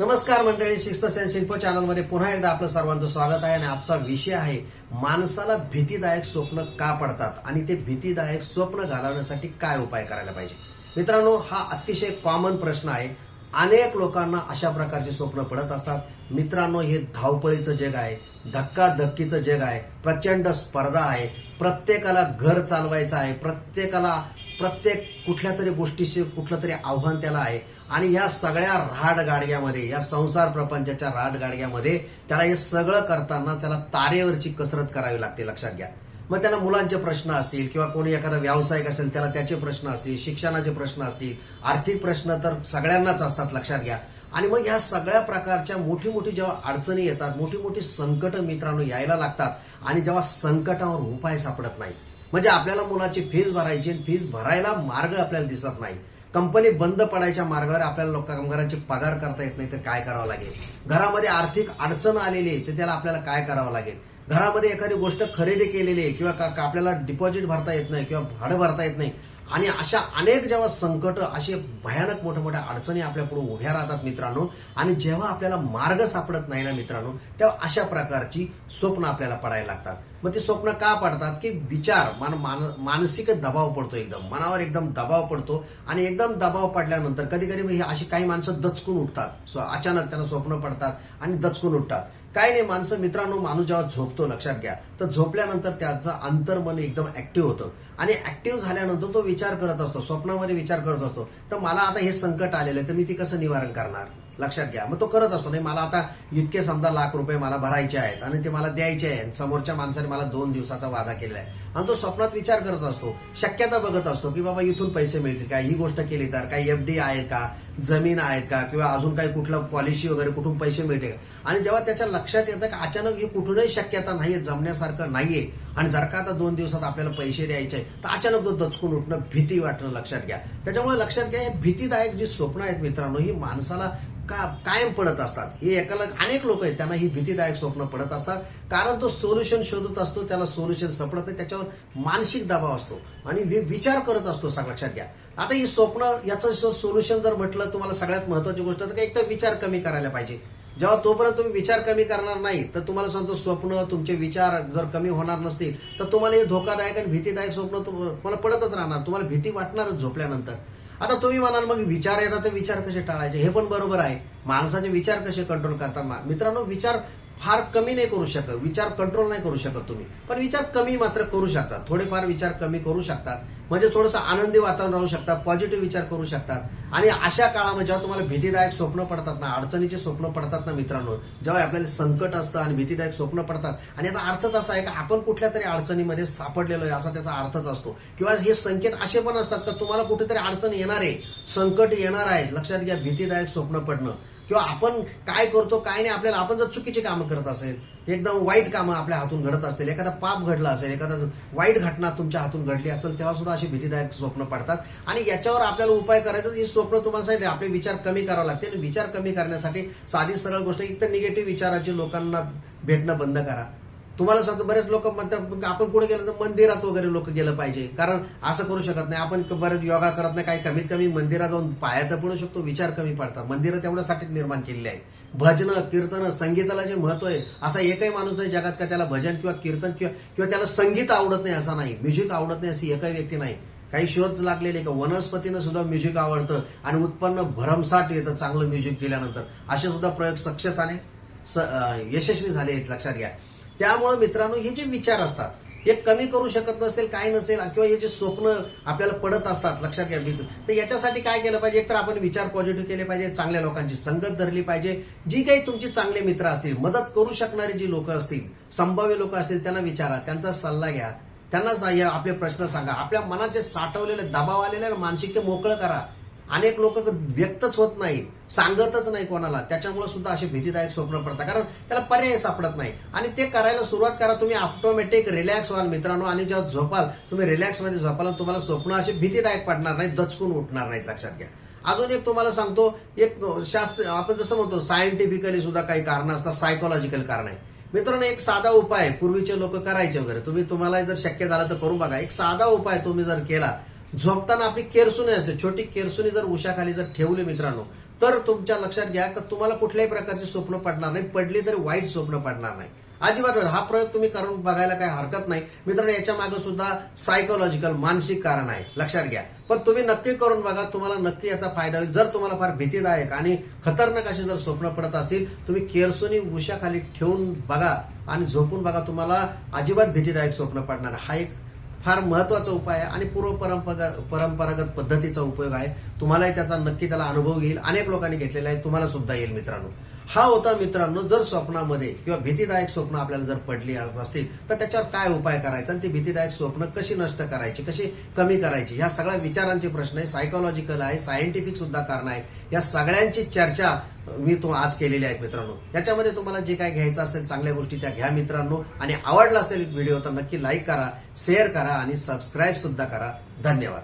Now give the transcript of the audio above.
नमस्कार मंडळी sixth sense info चॅनलमध्ये पुन्हा एकदा आपलं सर्वांचं स्वागत आहे आणि आजचा विषय आहे माणसाला भीतीदायक स्वप्न का पडतात आणि ते भीतीदायक स्वप्न घालवण्यासाठी काय उपाय करायला पाहिजे? मित्रांनो हा अतिशय कॉमन प्रश्न आहे. अनेक लोकांना अशा प्रकारचे स्वप्न पडत असतात. मित्रांनो हे धावपळीचं जग आहे धक्काधक्कीचं जग आहे प्रचंड स्पर्धा आहे प्रत्येकाला घर चालवायचं आहे प्रत्येकाला प्रत्येक कुठल्या तरी गोष्टीचे कुठलं तरी आव्हान त्याला आहे. आणि या सगळ्या राडगाडग्यामध्ये या संसार प्रपंचाच्या राडगाडग्यामध्ये त्याला हे सगळं करताना त्याला तारेवरची कसरत करावी लागते लक्षात घ्या. मग त्यांना मुलांचे प्रश्न असतील किंवा कोणी एखादा व्यावसायिक असेल त्याला त्याचे प्रश्न असतील शिक्षणाचे प्रश्न असतील आर्थिक प्रश्न तर सगळ्यांनाच असतात लक्षात घ्या. आणि मग ह्या सगळ्या प्रकारच्या मोठी मोठी जेव्हा अडचणी येतात मोठी मोठी संकट मित्रांनो यायला लागतात आणि जेव्हा संकटावर उपाय सापडत नाही म्हणजे आपल्याला मुलाची फीस भरायची फीज फीस भरायला मार्ग आपल्याला दिसत नाही. कंपनी बंद पडायच्या मार्गावर आपल्याला लोक कामगारांचे पगार करता येत नाही तर काय करावं लागेल? घरामध्ये आर्थिक अडचण आलेली आहे तर त्याला आपल्याला काय करावं लागेल? घरामध्ये एखादी गोष्ट खरेदी केलेली आहे किंवा का- का आपल्याला डिपॉझिट भरता येत नाही किंवा भाडं भरता येत नाही आणि अशा अनेक जेव्हा संकट असे भयानक मोठ्या मोठ्या अडचणी आपल्या पुढे उभ्या राहतात मित्रांनो आणि जेव्हा आपल्याला मार्ग सापडत नाही ना मित्रांनो तेव्हा अशा प्रकारची स्वप्न आपल्याला पडायला लागतात. मग ती स्वप्न का पडतात? की विचार मान मान- मानसिक दबाव पडतो एकदम मनावर एकदम दबाव पडतो आणि एकदम दबाव पडल्यानंतर कधी कधी अशी काही माणसं दचकून उठतात. स्व- अचानक त्यांना स्वप्न पडतात आणि दचकून उठतात. काय नाही माणसं मित्रांनो माणूस जेव्हा झोपतो लक्षात घ्या. तर झोपल्यानंतर त्याचं अंतर्मन एकदम ऍक्टिव्ह होतं. आणि ऍक्टिव्ह झाल्यानंतर तो विचार करत असतो स्वप्नामध्ये विचार करत असतो. तर मला आता हे संकट आलेलं आहे तर मी ती कसं निवारण करणार? लक्षात घ्या. मग तो करत असतो नाही मला आता इतके समजा लाख रुपये मला भरायचे आहेत आणि ते मला द्यायचे आहेत. समोरच्या माणसाने मला दोन दिवसाचा वादा केला आहे. आणि तो स्वप्नात विचार करत असतो शक्यता बघत असतो की बाबा इथून पैसे मिळतील का? ही गोष्ट केली तर? काही एफ डी आहे का? जमीन आहेत का? किंवा अजून काही कुठलं पॉलिसी वगैरे कुठून पैसे मिळते का? आणि जेव्हा त्याच्या लक्षात येतं की अचानक ही कुठूनही शक्यता नाहीये जमण्यासारखं नाहीये आणि जर का आता दोन दिवसात आपल्याला पैसे द्यायचे तर अचानक तो दचकून उठणं भीती वाटणं लक्षात घ्या. त्याच्यामुळे लक्षात घ्या हे भीतीदायक जी स्वप्न आहेत मित्रांनो ही माणसाला का कायम पडत असतात. हे एकाला अनेक लोक आहेत त्यांना ही भीतीदायक स्वप्न पडत असतात. कारण तो सोल्युशन शोधत असतो त्याला सोल्युशन सापडत नाही त्याच्यावर मानसिक दबाव असतो. आणि विचार करत असतो सा- लक्षात घ्या. आता ही स्वप्न याचं सोल्युशन जर म्हटलं तुम्हाला सगळ्यात महत्वाची गोष्ट तर एक तर विचार कमी करायला पाहिजे. जेव्हा तोपर्यंत तुम्ही विचार कमी करणार नाही तर तुम्हाला सांगतो स्वप्न तुमचे विचार जर कमी होणार नसतील तर तुम्हाला हे धोकादायक आणि भीतीदायक स्वप्न तुम्हाला पडतच राहणार. तुम्हाला भीती वाटणारच झोपल्यानंतर. आता तुम्ही म्हणाल मग विचार येतात तर विचार कसे टाळायचे? हे पण बरोबर आहे. माणसाचे विचार कसे कंट्रोल करतात? मित्रांनो विचार फार कमी नाही करू शकत. विचार कंट्रोल नाही करू शकत तुम्ही. पण विचार कमी मात्र करू शकता थोडेफार विचार कमी करू शकतात. म्हणजे थोडंसं आनंदी वातावरण राहू शकतात पॉझिटिव्ह विचार करू शकतात. आणि अशा काळामध्ये जेव्हा तुम्हाला भीतीदायक स्वप्न पडतात ना अडचणीचे स्वप्न पडतात ना मित्रांनो जेव्हा आपल्याला संकट असतं आणि भीतीदायक स्वप्न पडतात आणि याचा अर्थच असा आहे का आपण कुठल्या तरी अडचणीमध्ये सापडलेलो आहे असा त्याचा अर्थच असतो. किंवा हे संकेत असे पण असतात का तुम्हाला कुठेतरी अडचण येणार आहे संकट येणार आहे लक्षात घ्या भीतीदायक स्वप्न पडणं. किंवा आपण काय करतो काय नाही आपल्याला आपण जर चुकीची कामं करत असेल एकदम वाईट कामं आपल्या हातून घडत असतील एखादा पाप घडला असेल एखादा वाईट घटना तुमच्या हातून घडली असेल तेव्हा सुद्धा अशी भीतीदायक स्वप्न पडतात. आणि याच्यावर आपल्याला उपाय करायचं ही स्वप्न तुम्हाला सांगितले आपले विचार कमी करावे लागते आणि विचार कमी करण्यासाठी साधी सरळ गोष्ट एक तर निगेटिव्ह विचाराची लोकांना भेटणं बंद करा. तुम्हाला सांगतो बरेच लोक म्हणतात आपण कुठे गेलं तर मंदिरात वगैरे लोक गेलं पाहिजे. कारण असं करू शकत नाही. आपण बरेच योगा करत नाही. काही कमीत कमी मंदिरात जाऊन पाया तर पडू शकतो विचार कमी पडतात. मंदिरं तेवढ्यासाठी निर्माण केलेली आहे भजनं कीर्तन संगीताला जे महत्त्व आहे असा एकही माणूस नाही जगात का त्याला भजन किंवा कीर्तन किंवा किंवा त्याला संगीत आवडत नाही असा नाही. म्युझिक आवडत नाही अशी एकही व्यक्ती नाही. काही शोध लागलेले का? वनस्पतीनं सुद्धा म्युझिक आवडतं आणि उत्पन्न भरमसाठ येतं चांगलं म्युझिक दिल्यानंतर असे सुद्धा प्रयोग सक्सेस आले स- यशस्वी झाले आहेत, लक्षात घ्या. त्यामुळे मित्रांनो हे जे विचार असतात हे कमी करू शकत नसेल काय नसेल किंवा हे जे स्वप्न आपल्याला पडत असतात लक्षात घ्या मित्र. तर याच्यासाठी काय केलं पाहिजे? एकतर आपण विचार पॉझिटिव्ह केले पाहिजे चांगल्या लोकांची संगत धरली पाहिजे. जी काही तुमची चांगले मित्र असतील मदत करू शकणारी जी लोक असतील संभाव्य लोक असतील त्यांना विचारा त्यांचा सल्ला घ्या. त्यांना आपले प्रश्न सांगा. आपल्या मनात जे साठवलेले दबाव आलेले मानसिक ते मोकळं करा. अनेक लोक व्यक्तच होत नाही सांगतच नाही कोणाला. त्याच्यामुळे सुद्धा असे भीतीदायक स्वप्न पडतात. कारण त्याला पर्याय सापडत नाही. आणि ते करायला सुरुवात करा तुम्ही ऑटोमॅटिक रिलॅक्स व्हाल मित्रांनो. आणि जेव्हा झोपाल तुम्ही रिलॅक्समध्ये झोपाल तुम्हाला स्वप्न असे भीतीदायक पडणार नाही दचकून उठणार नाहीत लक्षात घ्या. अजून एक तुम्हाला सांगतो एक शास्त्र आपण जसं म्हणतो सायंटिफिकली सुद्धा काही कारण असतात सायकोलॉजिकल कारण आहे मित्रांनो एक साधा उपाय पूर्वीचे लोक करायचे वगैरे. तुम्ही तुम्हाला जर शक्य झालं तर करून बघा. एक साधा उपाय तुम्ही जर केला झोपताना आपली केरसुनी असते. छोटी केरसुनी जर उशाखाली जर ठेवली मित्रांनो तर तुमच्या लक्षात घ्या की तुम्हाला कुठल्याही प्रकारची स्वप्न पडणार नाही पडली तरी वाईट स्वप्न पडणार नाही. अजिबात हा प्रयोग तुम्ही करून बघायला काही हरकत नाही. मित्रांनो याच्या मागे सुद्धा सायकोलॉजिकल मानसिक कारण आहे. लक्षात घ्या. पण तुम्ही नक्की करून बघा तुम्हाला नक्की याचा फायदा होईल. जर तुम्हाला फार भीतीदायक आणि खतरनाक अशी जर स्वप्न पडत असतील तुम्ही केरसुनी उशाखाली ठेवून बघा आणि झोपून बघा तुम्हाला अजिबात भीतीदायक स्वप्न पडणार हा एक फार महत्त्वाचा उपाय आहे आणि पूर्व परंपरा परंपरागत पद्धतीचा उपयोग आहे. तुम्हालाही त्याचा नक्की त्याला अनुभव येईल अनेक लोकांनी घेतलेला आहे. तुम्हाला सुद्धा येईल मित्रांनो. हा होता मित्रांनो जर स्वप्नामध्ये किंवा भीतीदायक स्वप्न आपल्याला जर पडली असतील तर त्याच्यावर काय उपाय करायचा आणि ती भीतीदायक स्वप्न कशी नष्ट करायची कशी कमी करायची ह्या सगळ्या विचारांचे प्रश्न आहे. सायकोलॉजिकल आहे सायंटिफिक सुद्धा कारण आहे. या सगळ्यांची चर्चा मी तो आज केलेले आहेत मित्रांनो. याच्यामध्ये तुम्हाला जे काय घ्यायचं असेल चांगल्या गोष्टी त्या घ्या मित्रांनो. आणि आवडला असेल व्हिडिओ तर नक्की लाईक करा शेअर करा आणि सबस्क्राईब सुद्धा करा. धन्यवाद.